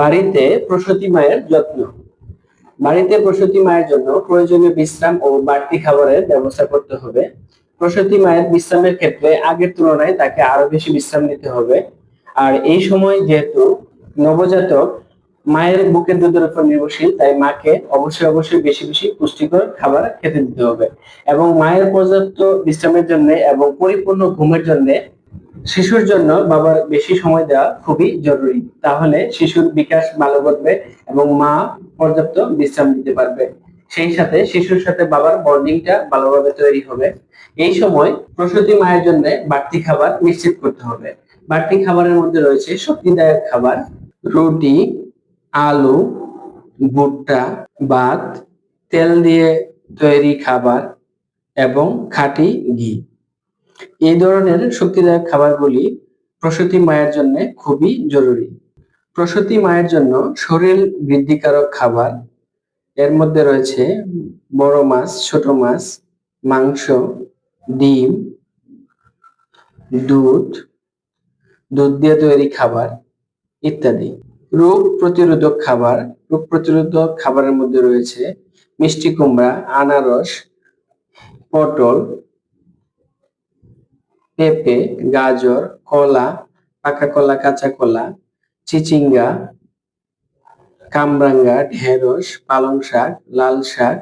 বাড়িতে প্রসূতি মায়ের যত্ন। বাড়িতে প্রসূতি মায়ের জন্য প্রয়োজনীয় বিশ্রাম ও বাড়তি খাবারের ব্যবস্থা করতে হবে। প্রসূতি মায়ের বিশ্রামের ক্ষেত্রে আগের তুলনায় তাকে আরও বেশি বিশ্রাম নিতে হবে। আর এই সময় যেহেতু নবজাতক মায়ের বুকের দুধের উপর নির্ভরশীল, তাই মাকে অবশ্যই অবশ্যই বেশি বেশি পুষ্টিকর খাবার খেতে দিতে হবে। এবং মায়ের পর্যাপ্ত বিশ্রামের জন্য এবং পরিপূর্ণ ঘুমের জন্য শিশুর জন্য বাবার বেশি সময় দেওয়া খুবই জরুরি। তাহলে শিশুর বিকাশ ভালো ঘটবে এবং মা পর্যাপ্ত বিশ্রাম দিতে পারবে। সেই সাথে শিশুর সাথে বাবার বন্ডিংটা ভালোভাবে তৈরি হবে। এই সময় প্রসূতি মায়ের জন্য বাড়তি খাবার নিশ্চিত করতে হবে। বাড়তি খাবারের মধ্যে রয়েছে শক্তিদায়ক খাবার, রুটি, আলু, ভুট্টা, ভাত, তেল দিয়ে তৈরি খাবার এবং খাঁটি ঘি। এই ধরনের শক্তিদায়ক খাবারগুলি প্রসূতি মায়ের জন্য খুবই জরুরি। প্রসূতি মায়ের জন্য শরীর বৃদ্ধিকারক খাবার, এর মধ্যে রয়েছে বড় মাছ, ছোট মাছ, মাংস, ডিম, দুধ দুধ দিয়ে তৈরি খাবার ইত্যাদি। রোগ প্রতিরোধক খাবার, রোগ প্রতিরোধক খাবারের মধ্যে রয়েছে মিষ্টি কুমড়া, আনারস, পটল পেঁপে, গাজর, কলা, পাকা কলা, কাঁচা কলা, চিচিঙ্গা, কামরাঙ্গা, ঢেঁড়স, পালং শাক, লাল শাক,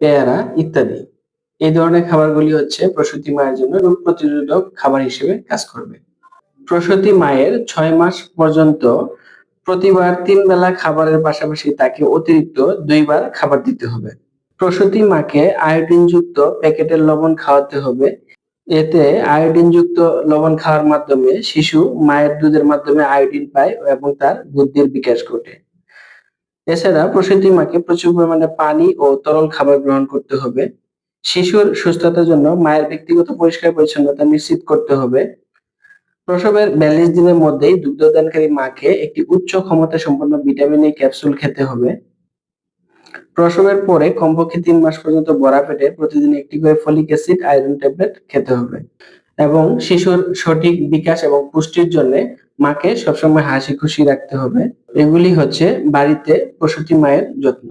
পেয়ারা ইত্যাদি। এই ধরনের খাবারগুলি হচ্ছে প্রসূতি মায়ের জন্য রোগ প্রতিরোধক খাবার হিসেবে কাজ করবে। প্রসূতি মায়ের ছয় মাস পর্যন্ত প্রতিবার তিন বেলা খাবারের পাশাপাশি তাকে অতিরিক্ত দুইবার খাবার দিতে হবে। প্রসূতি মাকে আয়োডিনযুক্ত প্যাকেটের লবণ খাওয়াতে হবে। এতে আয়োডিনযুক্ত লবণ খাওয়ার মাধ্যমে শিশু মায়ের দুধের মাধ্যমে আয়োডিন পায় এবং তার বুদ্ধির বিকাশ ঘটে। এছাড়া প্রসূতি মাকে প্রচুর পরিমাণে পানি ও তরল খাবার গ্রহণ করতে হবে। শিশুর সুস্থতার জন্য মায়ের ব্যক্তিগত পরিষ্কার পরিচ্ছন্নতা নিশ্চিত করতে হবে। প্রসবের বিয়াল্লিশ দিনের মধ্যেই দুগ্ধদানকারী মাকে একটি উচ্চ ক্ষমতা সম্পন্ন ভিটামিন এ ক্যাপসুল খেতে হবে। প্রসবের পরে কমপক্ষে তিন মাস পর্যন্ত বড়া পেটে প্রতিদিন একটি করে ফলিক অ্যাসিড, আয়রন ট্যাবলেট খেতে হবে। এবং শিশুর সঠিক বিকাশ এবং পুষ্টির জন্য মাকে সবসময় হাসি খুশি রাখতে হবে। এগুলি হচ্ছে বাড়িতে প্রসূতি মায়ের যত্ন।